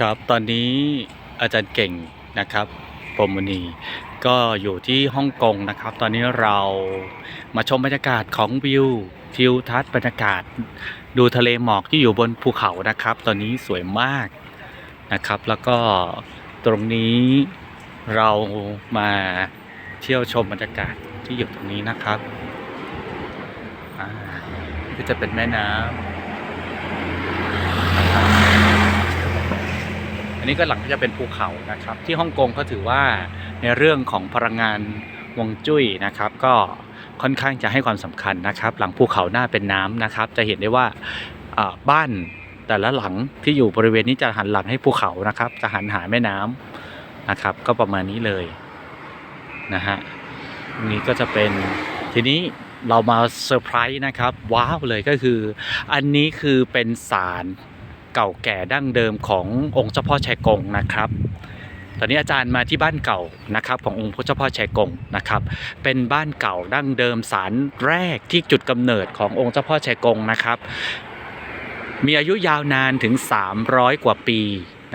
ครับตอนนี้อาจารย์เก่งนะครับปรมณีก็อยู่ที่ฮ่องกงนะครับ ตอนนี้เรามาชมบรรยากาศของวิวทิวทัศน์บรรยากาศ ดูทะเลหมอกที่อยู่บนภูเขานะครับ ตอนนี้สวยมากนะครับ แล้วก็ตรงนี้เรามาเที่ยวชมบรรยากาศที่อยู่ตรงนี้นะครับก็จะเป็นแม่น้ำนะครับ นนี้ก็หลังก็จะเป็นภูเขานะครับ ที่ฮ่องกงก็ถือว่าในเรื่องของพลังงานวงจุ้ยนะครับ ก็ค่อนข้างจะให้ความสำคัญนะครับ หลังภูเขาหน้าเป็นน้ำนะครับ จะเห็นได้ว่าบ้านแต่ละหลังที่อยู่บริเวณนี้จะหันหลังให้ภูเขานะครับ จะหันหาแม่น้ำนะครับ ก็ประมาณนี้เลยนะฮะนี้ก็จะเป็นทีนี้เรามาเซอร์ไพรส์นะครับว้าวเลยก็คือ อันนี้คือเป็นศาล เก่าแก่ดั้งเดิมขององค์เจ้าพ่อแชกงนะครับ ตอนนี้อาจารย์มาที่บ้านเก่านะครับขององค์พระเจ้าพ่อแชกงนะครับ เป็นบ้านเก่าดั้งเดิมศาลแรกที่จุดกำเนิดขององค์เจ้าพ่อแชกงนะครับ มีอายุยาวนานถึง 300 กว่าปี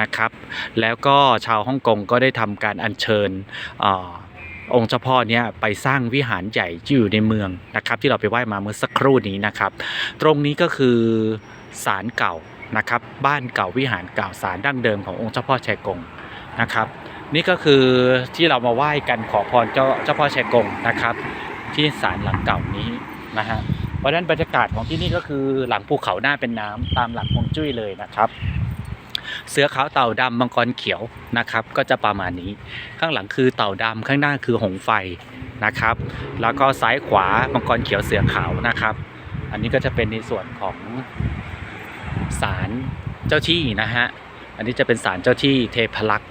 นะครับ แล้วก็ชาวฮ่องกงก็ได้ทำการอัญเชิญอาองค์เจ้าพ่อเนี้ยไปสร้างวิหารใหญ่ที่อยู่ในเมืองนะครับ ที่เราไปไหว้มาเมื่อสักครู่นี้นะครับ ตรงนี้ก็คือศาลเก่า นะครับบ้านเก่าวิหารเก่าศาลดั้งเดิมขององค์เจ้าพ่อแชกงนะครับ นี่ก็คือที่เรามาไหว้กันขอพรเจ้าเจ้าพ่อแชกงนะครับ ที่ศาลหลังเก่านี้นะฮะเพราะฉะนั้นบรรยากาศของที่นี่ก็คือหลังภูเขาหน้าเป็นน้ำตามหลักฮวงจุ้ยเลยนะครับ เสือขาวเต่าดำมังกรเขียวนะครับ ก็จะประมาณนี้ข้างหลังคือเต่าดำข้างหน้าคือหงไฟนะครับ แล้วก็ซ้ายขวามังกรเขียวเสือขาวนะครับ อันนี้ก็จะเป็นในส่วนของ ศาลเจ้าที่นะฮะ อันนี้จะเป็นศาลเจ้าที่เทพลักษ์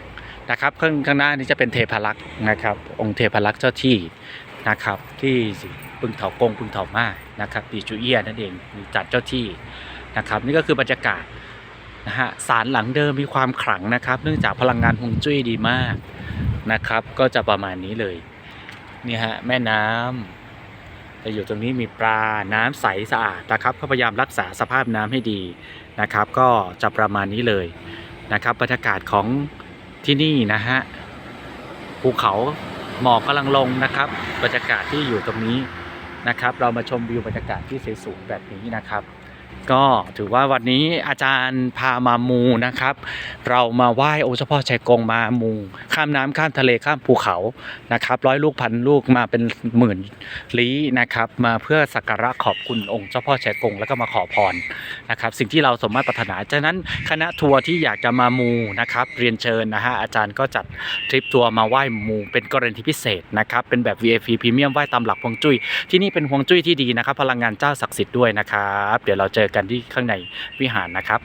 นะครับข้างข้างหน้านี้จะเป็นเทพลักษ์นะครับ องค์เทพลักษ์เจ้าที่นะครับ ที่ปึงเถากงปึงเถามานะครับปีจูเอียนั่นเองจัดเจ้าที่นะครับ นี่ก็คือบรรยากาศนะฮะศาลหลังเดิมมีความขลังนะครับ เนื่องจากพลังงานฮวงจุ้ยดีมากนะครับ ก็จะประมาณนี้เลยนี่ฮะแม่น้ำ จะอยู่ตรงนี้มีปลาน้ำใสสะอาดนะครับก็พยายามรักษาสภาพน้ำให้ดีนะครับ ก็จะประมาณนี้เลยนะครับบรรยากาศของที่นี่นะฮะภูเขาหมอกกำลังลงนะครับ บรรยากาศที่อยู่ตรงนี้นะครับ เรามาชมวิวบรรยากาศที่สวยๆแบบนี้นะครับ ก็ถือว่าวันนี้อาจารย์พามามูนะครับ เรามาไหว้องค์เจ้าพ่อชัยกงมามูข้ามน้ำข้ามทะเลข้ามภูเขานะครับ ร้อยลูกพันลูกมาเป็นหมื่นลี้นะครับ มาเพื่อสักการะขอบคุณองค์เจ้าพ่อแชกงแล้วก็มาขอพรนะครับ สิ่งที่เราสมมาตรปรารถนาจากนั้นคณะทัวร์ที่อยากจะมามูนะครับ เรียนเชิญนะฮะอาจารย์ก็จัดทริปทัวร์มาไหว้มูเป็นกรณีพิเศษนะครับเป็นแบบ VIP พรีเมียมไหว้ตามหลักฮวงจุ้ยที่นี่เป็นฮวงจุ้ยที่ดีนะครับ พลังงานเจ้าศักดิ์สิทธิ์ด้วยนะครับ เดี๋ยวเราจะเจอกันที่ข้างในวิหารนะครับ